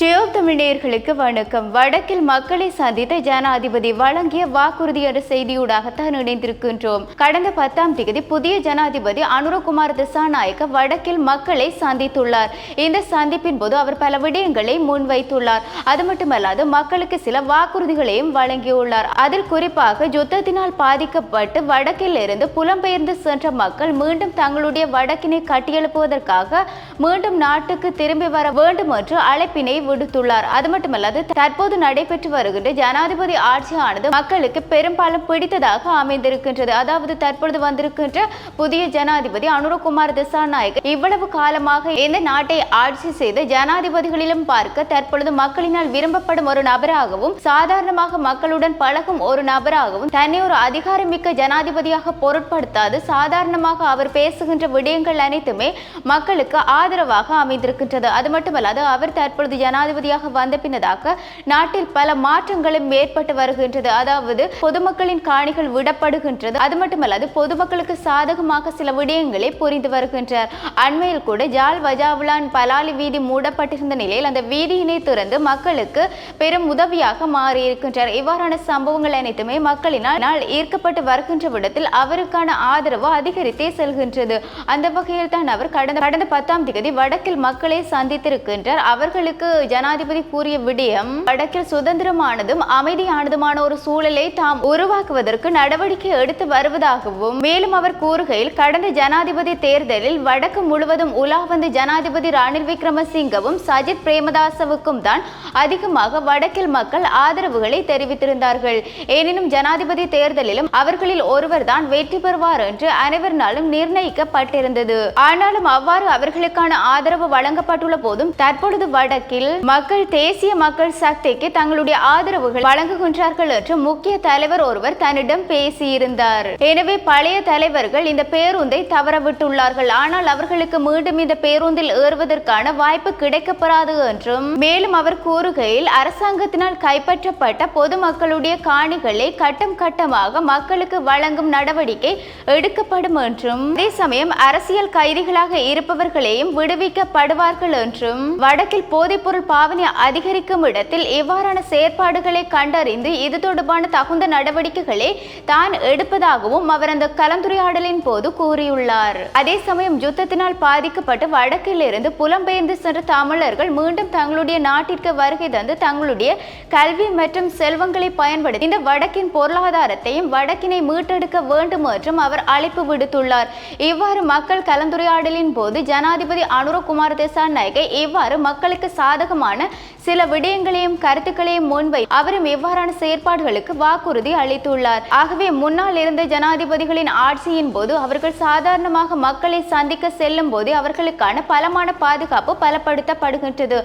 Diop தமிழர்களுக்கு வணக்கம். வடக்கில் மக்களை சந்தித்த ஜனாதிபதி வழங்கிய வாக்குறுதி என்ற செய்தியூடாகத்தான் இணைந்திருக்கின்றோம். கடந்த பத்தாம் தேதி புதிய ஜனாதிபதி அனுரகுமார் திசாநாயக்க வடக்கில் மக்களை சந்தித்துள்ளார். இந்த சந்திப்பின் போது அவர் பல விடயங்களை முன்வைத்துள்ளார். அது மட்டுமல்லாது மக்களுக்கு சில வாக்குறுதிகளையும் வழங்கியுள்ளார். அதில் குறிப்பாக யுத்தத்தினால் பாதிக்கப்பட்டு வடக்கில் இருந்து புலம்பெயர்ந்து சென்ற மக்கள் மீண்டும் தங்களுடைய வடக்கினை கட்டியெழுப்புவதற்காக மீண்டும் நாட்டுக்கு திரும்பி வர வேண்டும் என்று அழைப்பினை விடுத்துள்ளார். அது மட்டுமல்லாது தற்போது நடைபெற்று வருகின்ற ஜனாதிபதி ஆட்சியானது மக்களுக்கு பெரும்பாலும் பிடித்ததாக அமைந்திருக்கின்றது. அதாவது தற்பொழுது வந்திருக்கின்ற புதிய ஜனாதிபதி அனுரகுமார் திசாநாயக் இவ்வளவு காலமாக இந்த நாட்டை ஆட்சி செய்த ஜனாதிபதிகளிலும் பார்க்க தற்பொழுது மக்களினால் விரும்பப்படும் ஒரு நபராகவும் சாதாரணமாக மக்களுடன் பழகும் ஒரு நபராகவும் தன்னை ஒரு அதிகாரமிக்க ஜனாதிபதியாக பொருட்படுத்தாது சாதாரணமாக அவர் பேசுகின்ற விடயங்கள் அனைத்துமே மக்களுக்கு ஆதரவாக அமைந்திருக்கின்றது. அது மட்டுமல்லாது அவர் தற்பொழுது ஜனாதிபதியாக வந்த பின்னதாக நாட்டில் பல மாற்றங்களும் ஏற்பட்டு வருகின்றது. அதாவது பொதுமக்களின் காணிகள் விடப்படுகின்றது. அது மட்டுமல்லாது பொதுமக்களுக்கு சாதகமாக சில விடயங்களை புரிந்து வருகின்றார் அண்மையில் கூட ஜால் வஜாவுலான் பலாலி வீதி மூடப்பட்டிருந்த நிலையில் அந்த வீதியினை திறந்து மக்களுக்கு பெரும் உதவியாக மாறியிருக்கின்றார் இவ்வாறான சம்பவங்கள் அனைத்துமே மக்களினால் ஈர்க்கப்பட்டு வருகின்ற விடத்தில் அவருக்கான ஆதரவு அதிகரித்தே செல்கின்றது. அந்த வகையில் தான் அவர் கடந்த கடந்த பத்தாம் தேதி வடக்கில் மக்களை சந்தித்திருக்கின்றார். அவர்களுக்கு ஜனாதிபதி கூறிய விடயம் வடக்கில் சுதந்திரமானதும் அமைதியானதுமான ஒரு சூழலை தாம் உருவாக்குவதற்கு நடவடிக்கை எடுத்து வருவதாகவும் மேலும் அவர் கூறுகையில் கடந்த ஜனாதிபதி தேர்தலில் வடக்கு முழுவதும் உலா வந்து ஜனாதிபதி ரணில் விக்ரமசிங்கவும் சஜித் பிரேமதாசவுக்கும் தான் அதிகமாக வடக்கில் மக்கள் ஆதரவுகளை தெரிவித்திருந்தார்கள். எனினும் ஜனாதிபதி தேர்தலிலும் அவர்களில் ஒருவர் தான் வெற்றி பெறுவார் என்று அனைவரினாலும் நிர்ணயிக்கப்பட்டிருந்தது. ஆனாலும் அவ்வாறு அவர்களுக்கான ஆதரவு வழங்கப்பட்டுள்ள போதும் தற்பொழுது வடக்கில் மக்கள் தேசிய மக்கள் சக்திக்கு தங்களுடைய ஆதரவுகள் வழங்குகின்றார்கள் என்று முக்கிய தலைவர் ஒருவர் தன்னிடம் பேசியிருந்தார். எனவே பழைய தலைவர்கள் இந்த பேருந்தை தவறவிட்டுள்ளார்கள். ஆனால் அவர்களுக்கு மீண்டும் இந்த பேருந்தில் ஏறுவதற்கான வாய்ப்பு கிடைக்கப்பெறாது என்றும் மேலும் அவர் கூறுகையில் அரசாங்கத்தினால் கைப்பற்றப்பட்ட பொதுமக்களுடைய காணிகளை கட்டம் கட்டமாக மக்களுக்கு வழங்கும் நடவடிக்கை எடுக்கப்படும் என்றும் அதே சமயம் அரசியல் கைதிகளாக இருப்பவர்களையும் விடுவிக்கப்படுவார்கள் என்றும் வடக்கில் போதைப்பொருள் பாவனை அதிகரிக்கும் இடத்தில் இவ்வாறான செயற்பாடுகளை கண்டறிந்து இது தொடர்பான தகுந்த நடவடிக்கைகளை தான் எடுப்பதாகவும் அவர் அந்த கலந்துரையாடலின் போது கூறியுள்ளார். அதே சமயம் யுத்தத்தினால் பாதிக்கப்பட்டு வடக்கிலிருந்து புலம்பெயர்ந்து சென்ற தமிழர்கள் மீண்டும் தங்களுடைய நாட்டிற்கு வருகை தந்து தங்களுடைய கல்வி மற்றும் செல்வங்களை பயன்படுத்தி இந்த வடக்கின் பொருளாதாரத்தையும் வடக்கினை மீட்டெடுக்க வேண்டும் என்றும் அவர் அழைப்பு விடுத்துள்ளார். இவ்வாறு மக்கள் கலந்துரையாடலின் போது ஜனாதிபதி அனுரகுமார் திசாநாயகை இவ்வாறு மக்களுக்கு சாதகமான சில விடயங்களையும் கருத்துக்களையும் முன்வை அவரும் இவ்வாறான செயற்பாடுகளுக்கு வாக்குறுதி அளித்துள்ளார். ஆகவே முன்னால் இருந்த ஜனாதிபதிகளின் ஆட்சியின் போது அவர்கள் சாதாரணமாக மக்களை சந்திக்க செல்லும் போது அவர்களுக்கான பலமான பாதுகாப்பு பலப்படுத்தப்படுகின்றது.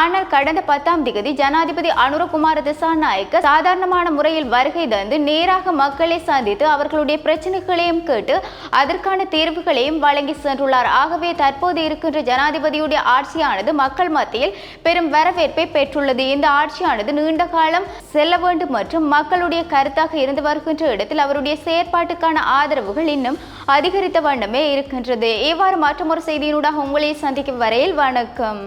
ஆனால் கடந்த பத்தாம் திகதி ஜனாதிபதி அனுரகுமார் திசாநாயக்க சாதாரணமான முறையில் வருகை தந்து நேராக மக்களை சந்தித்து அவர்களுடைய பிரச்சனைகளையும் கேட்டு அதற்கான தீர்வுகளையும் வழங்கி சென்றுள்ளார். ஆகவே தற்போது இருக்கின்ற ஜனாதிபதியுடைய ஆட்சியானது மக்கள் மத்தியில் பெரும் வரவேற்பை பெற்றுள்ளது. இந்த ஆட்சியானது நீண்ட காலம் செல்ல வேண்டும் மற்றும் மக்களுடைய கருத்தாக இருந்து வருகின்ற இடத்தில் அவருடைய செயற்பாட்டுக்கான ஆதரவுகள் இன்னும் அதிகரித்த வண்ணமே இருக்கின்றது. இவ்வாறு மற்றொரு செய்தியினூடாக உங்களை சந்திக்கும் வரையில் வணக்கம்.